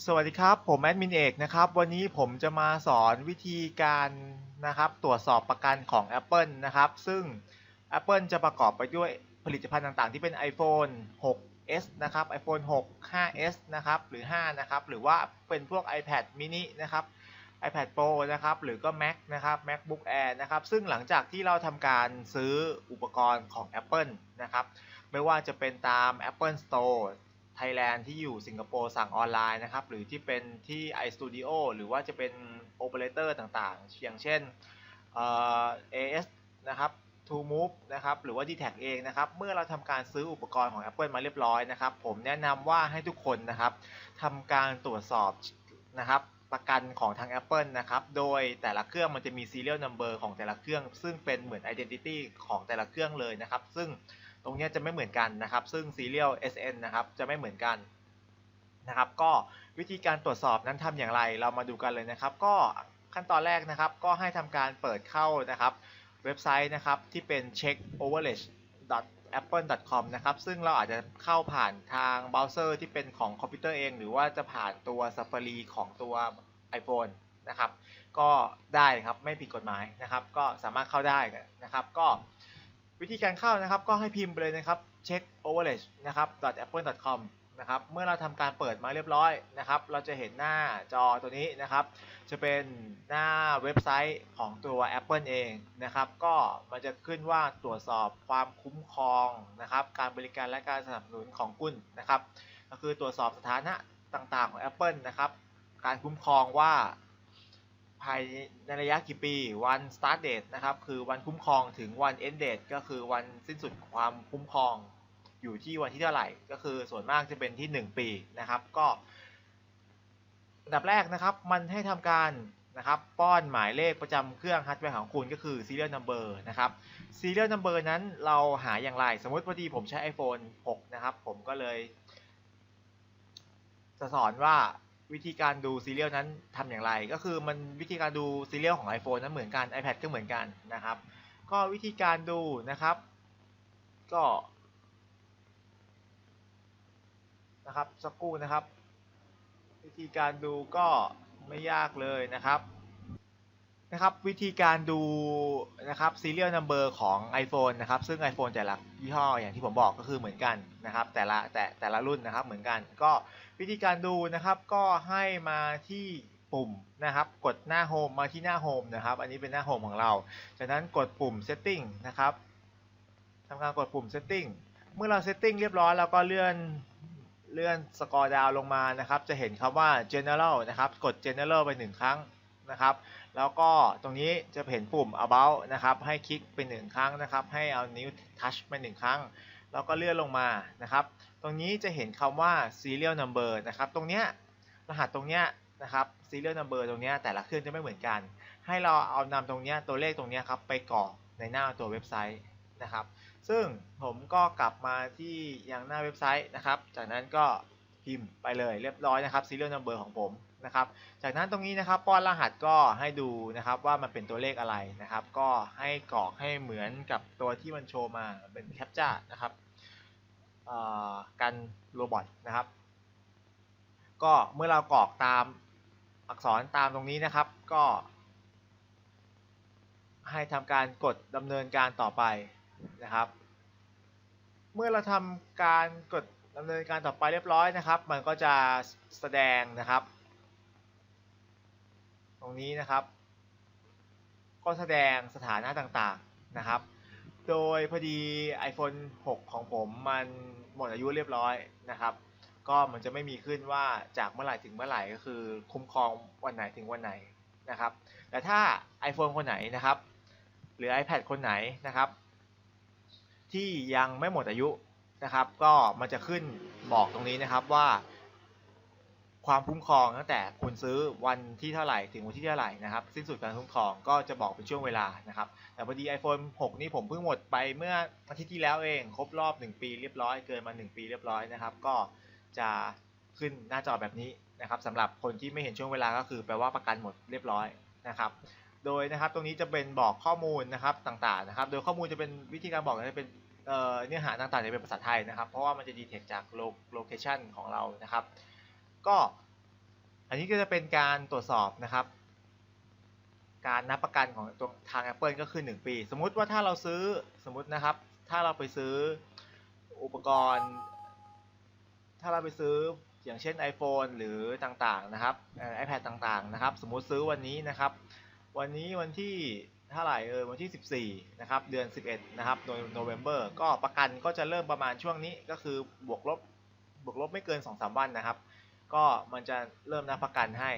สวัสดีครับ ผมแอดมินเอกนะครับ วันนี้ผมจะมาสอนวิธีการนะครับ ตรวจสอบประกันของ Apple นะครับ ซึ่ง Apple จะประกอบไปด้วยผลิตภัณฑ์ต่างๆ ที่เป็น iPhone 6s นะครับ iPhone 6 5s นะครับ หรือ 5 นะครับ หรือว่าเป็นพวก iPad mini นะครับ iPad Pro นะครับ หรือก็ Mac นะครับ MacBook Air นะครับ ซึ่งหลังจากที่เราทำการซื้ออุปกรณ์ของ Apple นะครับ ไม่ว่าจะเป็นตาม Apple Store Thailand ที่อยู่สิงคโปร์สั่งออนไลน์นะครับ หรือที่เป็นที่ iStudio หรือว่าจะเป็นโอเปอเรเตอร์ต่างๆ อย่างเช่นเอ่อ AS นะครับ To Move นะครับ หรือว่า d t a c เองนะครับ เมื่อเราทำการซื้ออุปกรณ์ของ Apple มาเรียบร้อยนะครับ ผมแนะนำว่าให้ทุกคนนะครับทำการตรวจสอบนะครับประกันของทาง Apple นะครับ โดยแต่ละเครื่องมันจะมี serial number ของแต่ละเครื่อง ซึ่งเป็นเหมือน identity ของแต่ละเครื่องเลยนะครับ ซึ่ง ตรงนี้จะไม่เหมือนกันนะครับ ซึ่ง serial SN นะครับจะไม่เหมือนกันนะครับ ก็วิธีการตรวจสอบนั้นทำอย่างไรเรามาดูกันเลยนะครับ ก็ขั้นตอนแรกนะครับ ก็ให้ทำการเปิดเข้านะครับ เว็บไซต์นะครับที่เป็น check overage apple.com นะครับ ซึ่งเราอาจจะเข้าผ่านทางเบราว์เซอร์ที่เป็นของคอมพิวเตอร์เอง หรือว่าจะผ่านตัว Safari ของตัว iPhone นะครับ ก็ได้ครับ ไม่ผิดกฎหมายนะครับ ก็สามารถเข้าได้นะครับ ก็ วิธีการเข้านะครับ ก็ให้พิมพ์ไปเลยนะครับ check overage นะครับ apple.com นะครับ เมื่อเราทำการเปิดมาเรียบร้อยนะครับ เราจะเห็นหน้าจอตัวนี้นะครับ จะเป็นหน้าเว็บไซต์ของตัว Apple เองนะครับ ก็มันจะขึ้นว่าตรวจสอบความคุ้มครองนะครับ การบริการและการสนับสนุนของคุณนะครับ ก็คือตรวจสอบสถานะต่างๆของ Apple นะครับ การคุ้มครองว่า ภายในระยะกี่ปีวัน start date นะครับ คือวันคุ้มครองถึงวัน end date ก็คือวันสิ้นสุดความคุ้มครองอยู่ที่วันที่เท่าไหร่ ก็คือส่วนมากจะเป็นที่ 1 ปีนะครับ ก็อันดับแรกนะครับ มันให้ทำการนะครับ ป้อนหมายเลขประจำเครื่องฮาร์ดแวร์ของคุณก็คือ serial number นะครับ serial number นั้นเราหาอย่างไร สมมติพอดีผมใช้ iPhone 6 นะครับ ผมก็เลย จะสอนว่า วิธีการดูซีเรียลนั้นทำอย่างไร ก็คือมันวิธีการดูซีเรียลของ iPhone นั้นเหมือนกัน iPad ก็เหมือนกันนะครับ ก็วิธีการดูนะครับ ก็นะครับสักครู่นะครับ วิธีการดูก็ไม่ยากเลยนะครับ นะครับวิธีการดูนะครับ serial number ของ iPhone นะครับซึ่ง iPhone แต่ละยี่ห้ออย่างที่ผมบอกก็คือเหมือนกันนะครับแต่ละแต่แต่ละรุ่นนะครับเหมือนกัน ก็วิธีการดูนะครับก็ให้มาที่ปุ่มนะครับกดหน้า Home มาที่หน้า Home นะครับอันนี้เป็นหน้า Home ของเรา จากนั้นกดปุ่ม Setting นะครับทำการกดปุ่ม Setting เมื่อเรา Setting เรียบร้อยแล้วก็เลื่อนเลื่อนสกอร์ดาวลงมานะครับจะเห็นคำว่า General นะครับกด General ไปหนึ่งครั้ง นะครับ แล้วก็ตรงนี้จะเห็นปุ่ม About นะครับ ให้คลิกไปหนึ่งครั้งนะครับ ให้เอานิ้ว Touch ไปหนึ่งครั้ง แล้วก็เลื่อนลงมานะครับ ตรงนี้จะเห็นคำว่า serial number นะครับ ตรงเนี้ยรหัสตรงเนี้ยนะครับ serial number ตรงเนี้ยแต่ละเครื่องจะไม่เหมือนกัน ให้เราเอานำตรงเนี้ยตัวเลขตรงเนี้ยครับไปกรอกในหน้าตัวเว็บไซต์นะครับ ซึ่งผมก็กลับมาที่ยังหน้าเว็บไซต์นะครับ จากนั้นก็พิมพ์ไปเลยเรียบร้อยนะครับ serial number ของผม นะครับ จากนั้นตรงนี้นะครับป้อนรหัสก็ให้ดูนะครับว่ามันเป็นตัวเลขอะไรนะครับ ก็ให้กรอกให้เหมือนกับตัวที่มันโชว์มาเป็นแคปจ้านะครับกันโรบอทนะครับ ก็เมื่อเรากรอกตามอักษรตามตรงนี้นะครับ ก็ ให้ทำการกดดำเนินการต่อไปนะครับ เมื่อเราทำการกดดำเนินการต่อไปเรียบร้อยนะครับ มันก็จะแสดงนะครับ ตรงนี้นะครับ ก็แสดงสถานะต่างๆนะครับ โดยพอดี iPhone 6 ของผมมันหมดอายุเรียบร้อยนะครับ ก็มันจะไม่มีขึ้นว่าจากเมื่อไหร่ถึงเมื่อไหร่ก็คือคุ้มครองวันไหนถึงวันไหนนะครับ แต่ถ้า iPhone คนไหนนะครับ หรือ iPad คนไหนนะครับ ที่ยังไม่หมดอายุนะครับ ก็มันจะขึ้นบอกตรงนี้นะครับว่า ความคุ้มครองตั้งแต่คุณซื้อวันที่เท่าไหร่ถึงวันที่เท่าไหร่นะครับสิ้นสุดการคุ้มครองก็จะบอกเป็นช่วงเวลานะครับแต่พอดี iPhone 6 นี่ผมเพิ่งหมดไปเมื่ออาทิตย์ที่แล้วเองครบรอบ 1 ปีเรียบร้อยเกินมา 1 ปีเรียบร้อยนะครับก็จะขึ้นหน้าจอแบบนี้นะครับสำหรับคนที่ไม่เห็นช่วงเวลาก็คือแปลว่าประกันหมดเรียบร้อยนะครับโดยนะครับตรงนี้จะเป็นบอกข้อมูลนะครับต่างๆนะครับ โดยข้อมูลจะเป็นวิธีการบอกจะเป็นเนื้อหาต่างๆจะเป็นภาษาไทยนะครับ เพราะว่ามันจะดีเทคจากโลเคชันของเรานะครับ ก็อันนี้ก็จะเป็นการตรวจสอบนะครับ การนับประกันของตัวทาง Apple ก็คือ 1 ปี สมมุติว่าถ้าเราซื้อสมมตินะครับ ถ้าเราไปซื้ออุปกรณ์ ถ้าเราไปซื้ออย่างเช่น iPhone หรือต่างๆนะครับเอ่อ iPad ต่างๆนะครับ สมมุติซื้อวันนี้นะครับ วันนี้วันที่เท่าไหร่เออวันที่ 14 นะครับ เดือน 11 นะครับโนเวม ber ก็ประกันก็จะเริ่มประมาณช่วงนี้ก็คือบวกลบบวกลบไม่เกิน 2-3 วันนะครับ ก็มันจะเริ่มนับประกันให้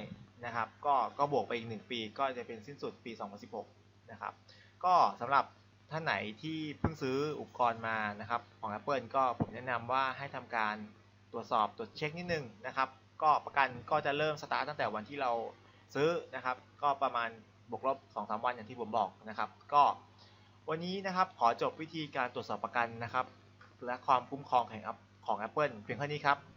นะครับ ก็ก็บวกไปอีก 1 ปีก็จะเป็นสิ้นสุดปี 2016 นะครับ ก็สำหรับท่านไหนที่เพิ่งซื้ออุปกรณ์มานะครับของ Apple ก็ผมแนะนำว่าให้ทำการตรวจสอบตรวจเช็คนิดนึงนะครับ ก็ประกันก็จะเริ่มสตาร์ตตั้งแต่วันที่เราซื้อนะครับ ก็ประมาณบวกลบ2-3วันอย่างที่ผมบอกนะครับ ก็วันนี้นะครับขอจบวิธีการตรวจสอบประกันนะครับ และความคุ้มครองแห่งของ Apple เพียงเท่านี้ครับ